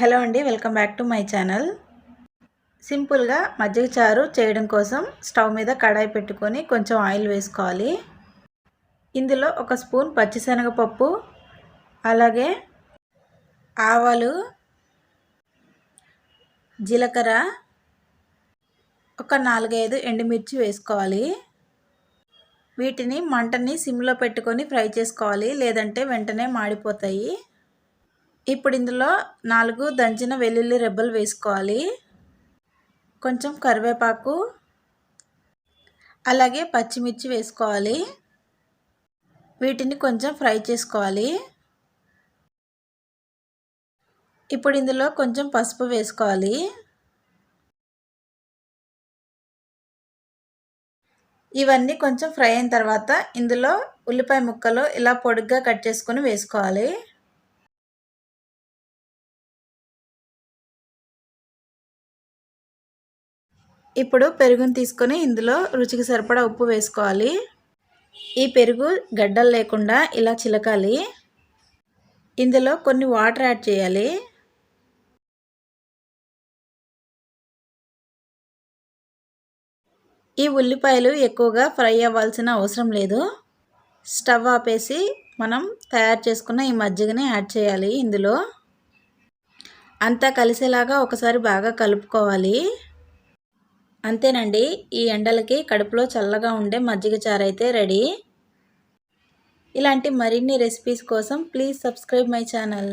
Hello అండి welcome back to my channel. సింపుల్గా మజ్జిగ చారు చేయడం కోసం స్టవ్ మీద కడాయి పెట్టుకొని కొంచెం ఆయిల్ వేసుకోవాలి. ఇందులో ఒక స్పూన్ పచ్చిశనగపప్పు అలాగే ఆవాలు జీలకర్ర ఒక నాలుగైదు ఎండుమిర్చి వేసుకోవాలి. వీటిని మంటని సిమ్లో పెట్టుకొని ఫ్రై చేసుకోవాలి లేదంటే వెంటనే మాడిపోతాయి. ఇప్పుడు ఇందులో నాలుగు దంచిన వెల్లుల్లి రెబ్బలు వేసుకోవాలి. కొంచెం కరివేపాకు అలాగే పచ్చిమిర్చి వేసుకోవాలి. వీటిని కొంచెం ఫ్రై చేసుకోవాలి. ఇప్పుడు ఇందులో కొంచెం పసుపు వేసుకోవాలి. ఇవన్నీ కొంచెం ఫ్రై అయిన తర్వాత ఇందులో ఉల్లిపాయ ముక్కలు ఇలా పొడుగ్గా కట్ చేసుకొని వేసుకోవాలి. ఇప్పుడు పెరుగుని తీసుకొని ఇందులో రుచికి సరిపడా ఉప్పు వేసుకోవాలి. ఈ పెరుగు గడ్డలు లేకుండా ఇలా చిలకాలి. ఇందులో కొన్ని వాటర్ యాడ్ చేయాలి. ఈ ఉల్లిపాయలు ఎక్కువగా ఫ్రై అవ్వాల్సిన అవసరం లేదు. స్టవ్ ఆపేసి మనం తయారు చేసుకున్న ఈ మజ్జిగని యాడ్ చేయాలి ఇందులో. అంతా కలిసేలాగా ఒకసారి బాగా కలుపుకోవాలి. అంతేనండి. ఈ ఎండలకి కడుపులో చల్లగా ఉండే మజ్జిగ చారు అయితే రెడీ. ఇలాంటి మరిన్ని రెసిపీస్ కోసం ప్లీజ్ సబ్స్క్రైబ్ మై ఛానల్.